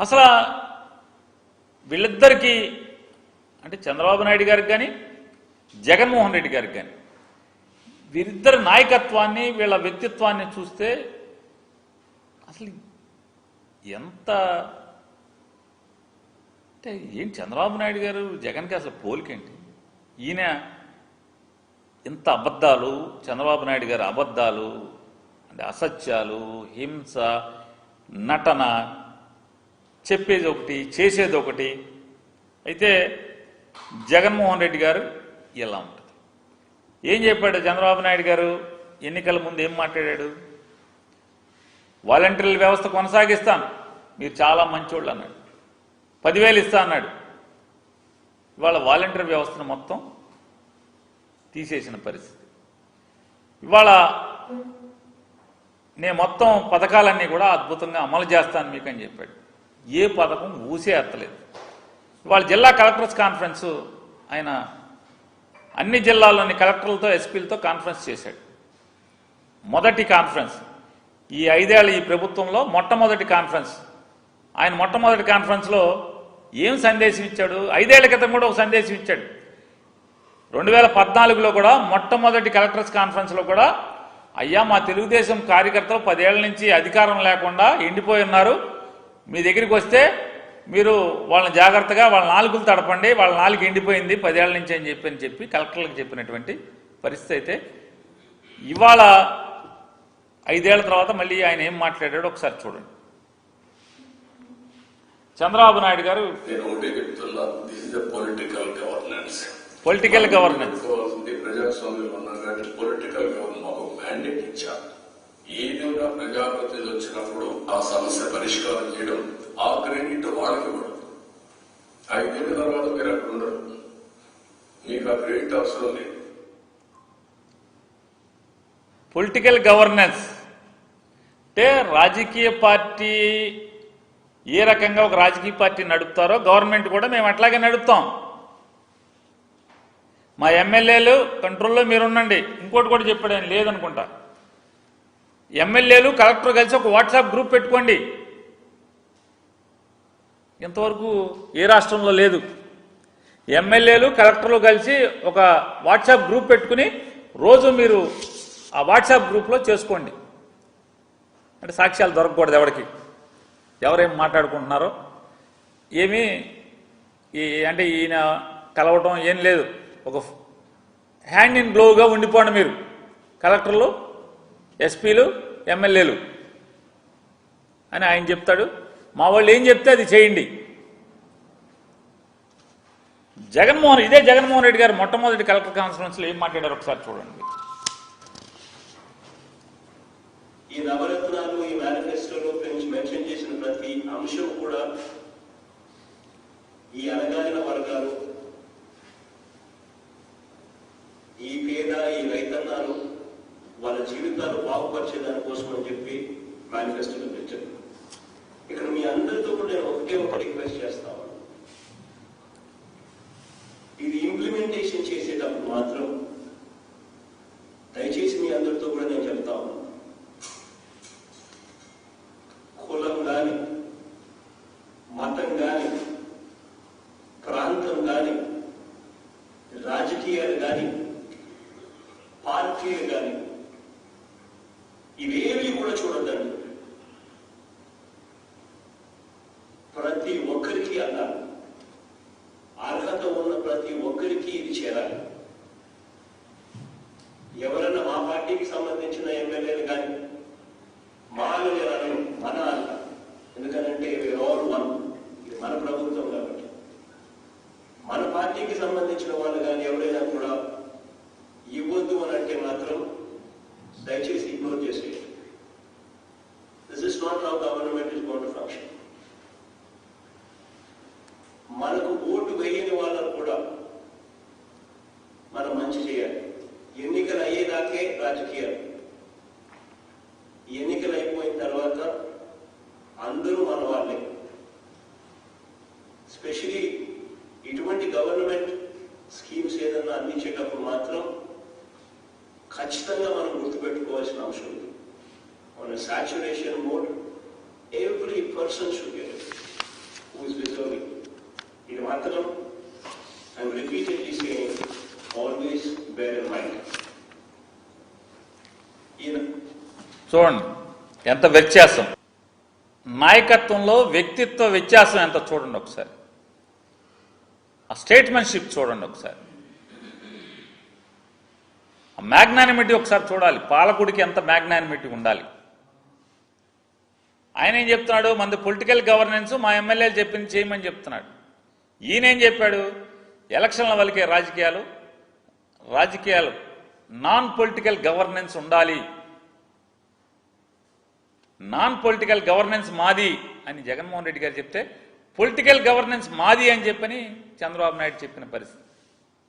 అసలు వీళ్ళిద్దరికీ అంటే చంద్రబాబు నాయుడు గారికి కానీ జగన్మోహన్ రెడ్డి గారికి కానీ వీరిద్దరి నాయకత్వాన్ని వీళ్ళ వ్యక్తిత్వాన్ని చూస్తే అసలు ఎంత అంటే ఏం చంద్రబాబు నాయుడు గారు జగన్కి అసలు పోలికేంటి? ఈయన ఇంత అబద్ధాలు చంద్రబాబు నాయుడు గారి అబద్ధాలు అంటే అసత్యాలు హింస నటన చెప్పేది ఒకటి చేసేది ఒకటి అయితే జగన్మోహన్ రెడ్డి గారు ఇలా ఉంటుంది. ఏం చెప్పాడు చంద్రబాబు నాయుడు గారు? ఎన్నికల ముందు ఏం మాట్లాడాడు? వాలంటీర్ల వ్యవస్థ కొనసాగిస్తాను మీరు చాలా మంచోళ్ళు అన్నాడు. పదివేలు ఇస్తా అన్నాడు. ఇవాళ వాలంటీర్ వ్యవస్థను మొత్తం తీసేసిన పరిస్థితి. ఇవాళ నేను మొత్తం పథకాలన్నీ కూడా అద్భుతంగా అమలు చేస్తాను మీకు అని చెప్పాడు. ఏ పథకం ఊసే ఎత్తలేదు. వాళ్ళ జిల్లా కలెక్టర్స్ కాన్ఫరెన్స్ ఆయన అన్ని జిల్లాల్లోని కలెక్టర్లతో ఎస్పీలతో కాన్ఫరెన్స్ చేశాడు. మొదటి కాన్ఫరెన్స్. ఈ ఐదేళ్ళ ఈ ప్రభుత్వంలో మొట్టమొదటి కాన్ఫరెన్స్. ఆయన మొట్టమొదటి కాన్ఫరెన్స్లో ఏం సందేశం ఇచ్చాడు? ఐదేళ్ళ క్రితం కూడా ఒక సందేశం ఇచ్చాడు. రెండు వేల పద్నాలుగులో కూడా మొట్టమొదటి కలెక్టర్స్ కాన్ఫరెన్స్లో కూడా అయ్యా మా తెలుగుదేశం కార్యకర్తలు పదేళ్ళ నుంచి అధికారం లేకుండా ఎండిపోయి ఉన్నారు. మీ దగ్గరికి వస్తే మీరు వాళ్ళని జాగ్రత్తగా వాళ్ళ నాలుగులు తడపండి వాళ్ళ నాలుగు ఎండిపోయింది పదేళ్ళ నుంచి అని చెప్పి అని చెప్పి కలెక్టర్లకు చెప్పినటువంటి పరిస్థితి అయితే ఇవాళ ఐదేళ్ళ తర్వాత మళ్ళీ ఆయన ఏం మాట్లాడాడో ఒకసారి చూడండి. చంద్రబాబు నాయుడు గారు పొలిటికల్ గవర్నెన్స్ పొలిటికల్ గవర్నెన్స్ పెట్టుకోవాల్సింది వచ్చినప్పుడు ఆ సమస్య పరిష్కారం చేయడం ఆ క్రెడిట్ వాళ్ళకి ఇవ్వడం. ఐదేళ్ళ తర్వాత మీరు అక్కడ ఉండరు మీకు ఆ క్రెడిట్ అవసరం లేదు. Political governance. అంటే రాజకీయ పార్టీ ఏ రకంగా ఒక రాజకీయ పార్టీ నడుపుతారో గవర్నమెంట్ కూడా మేము అట్లాగే నడుపుతాం. మా ఎమ్మెల్యేలు కంట్రోల్లో మీరు ఉండండి ఇంకోటి కూడా చెప్పాడు ఆయన లేదనుకుంటా. ఎమ్మెల్యేలు కలెక్టర్ కలిసి ఒక వాట్సాప్ గ్రూప్ పెట్టుకోండి. ఇంతవరకు ఏ రాష్ట్రంలో లేదు. ఎమ్మెల్యేలు కలెక్టర్లు కలిసి ఒక వాట్సాప్ గ్రూప్ పెట్టుకుని రోజు మీరు ఆ వాట్సాప్ గ్రూప్లో చేసుకోండి. అంటే సాక్ష్యాలు దొరకకూడదు ఎవరికి. ఎవరేం మాట్లాడుకుంటున్నారో. ఏమీ ఈ అంటే ఈయన కలవటం ఏం లేదు. ఒక హ్యాండ్ ఇన్ గ్లోవ్గా ఉండిపోండి మీరు. కలెక్టర్లు ఎస్పీలు ఎమ్మెల్యేలు. అని ఆయన చెప్తాడు. మా వాళ్ళు ఏం చెప్తే అది చేయండి. జగన్మోహన్ ఇదే జగన్మోహన్ రెడ్డి గారు మొట్టమొదటి కలెక్టర్ కాన్ఫరెన్స్లో ఏం మాట్లాడారు ఒకసారి చూడండి. ఈ నవరత్నాలు ఈ మేనిఫెస్టోలో మెన్షన్ చేసిన ప్రతి అంశం కూడా ఈ అణగారిన వర్గాలు ఈ పేద ఈ రైతన్నాలు వాళ్ళ జీవితాలు బాగుపరిచే దానికోసం అని చెప్పి మేనిఫెస్టోలో పెట్టారు. ఇక్కడ మీ అందరితో కూడా నేను ఒకటే ఒక రిక్వెస్ట్ చేస్తాను ఇది ఇంప్లిమెంటేషన్ చేసేటప్పుడు మాత్రం దయచేసి మీ అందరితో కూడా నేను చెప్తా కులం గాని మతం కానీ ప్రాంతం కానీ రాజకీయాలు కానీ పార్టీలు కానీ ప్రతి ఒక్కరికి అన్నారు. అర్హత ఉన్న ప్రతి ఒక్కరికి ఇది చేరాలి. ఎవరన్నా మా పార్టీకి సంబంధించిన ఎమ్మెల్యేలు కానీ మాలు ఎవరైనా మన అన్న ఎందుకనంటే ఆల్ వన్ ఇది మన ప్రభుత్వం కాబట్టి. మన పార్టీకి సంబంధించిన వాళ్ళు కానీ ఎవరైనా కూడా ఇవ్వద్దు అని అంటే మాత్రం దయచేసి ఇగ్నోర్ చేసేయండి గవర్నమెంట్ స్కీమ్స్ ఏదన్నా అందించేటప్పుడు మాత్రం ఖచ్చితంగా మనం గుర్తుపెట్టుకోవాల్సిన అంశం ఉంది మన saturation mode every person should get Ratnam, ఇది మాత్రం saying, always bear always mind. Mind చూడండి ఎంత వ్యత్యాసం. నాయకత్వంలో వ్యక్తిత్వ వ్యత్యాసం ఎంత చూడండి ఒకసారి. ఆ స్టేట్మెన్షిప్ చూడండి ఒకసారి. ఆ మ్యాగ్నానిమిటీ ఒకసారి చూడాలి. పాలకుడికి ఎంత మ్యాగ్నానిమిటీ ఉండాలి? ఆయన ఏం చెప్తున్నాడు? మంది పొలిటికల్ గవర్నెన్స్ మా ఎమ్మెల్యేలు చెప్పింది చేయమని చెప్తున్నాడు. ఈయన ఏం చెప్పాడు? ఎలక్షన్ల వలికే రాజకీయాలు రాజకీయాలు నాన్ పొలిటికల్ గవర్నెన్స్ ఉండాలి. నాన్ పొలిటికల్ గవర్నెన్స్ మాది అని జగన్మోహన్ రెడ్డి గారు చెప్తే పొలిటికల్ గవర్నెన్స్ మాది అని చెప్పని చంద్రబాబు నాయుడు చెప్పిన పరిస్థితి.